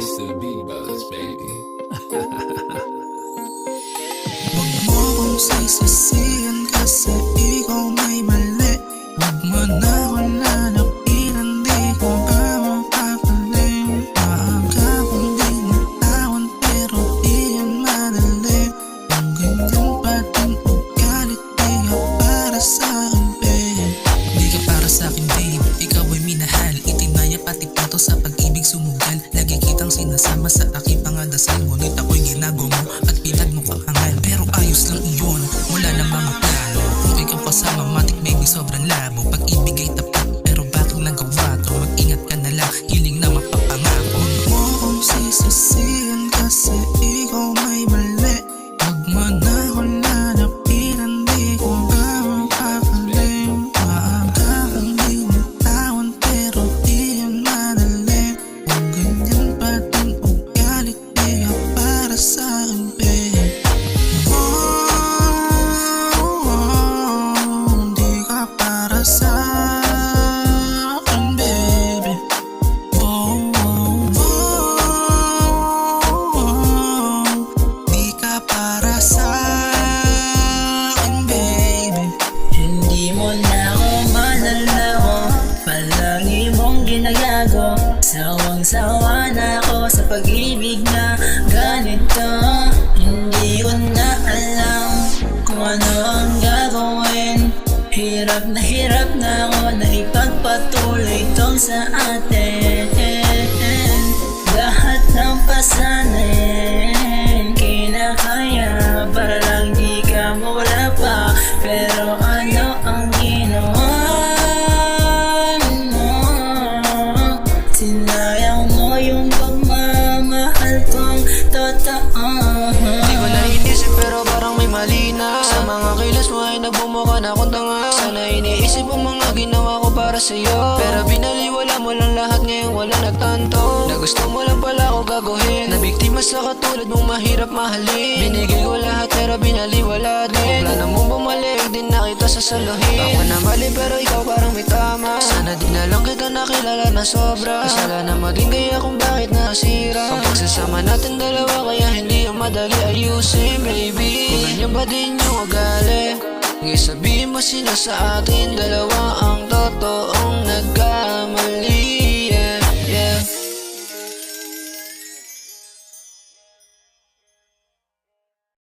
It's the B-Buzz, baby. Huwag mo kong sisisihan kasi ikaw may mali Huwag mo na ako lalapitan, di ko ba mapapali Maaga kong binitawan pero di yan madali Kung ganyan pa din ugali, di ka para sa akin, babe Di ka para sa akin, babe, ikaw ay minahal Itinaya pati pato sa pag-ibig sobrang labo ginagago Sawang-sawa na ako sa pag-ibig na ganito. Hindi ko na alam kung ano ang gagawin. Hirap na hirap na ako na ipagpatuloy tong sa atin Sa mga kilos mo ay nagbumuka na akong tanga. Sana iniisip ang mga ginawa ko para sa'yo. Pero binaliwala mo lang lahat ngayon wala nagtanto. Na gusto mo lang pala ako gaguhin. Na biktima sa katulad mong mahirap mahalin. Binigay ko lahat pero binaliwala din Plano mo bumalik din kita sasaluhin Ako na mali pero ikaw parang may tama. Sana di na lang kita nakilala na sobra. Kasalanan mo din kaya kung bakit nasira. Ang pagsasama natin dalawa kaya hindi ang madali ayusin baby. Kung ganyan ba din yung ugali? Ngayon sabihin mo sila sa atin? Dalawa ang totoong nagkamali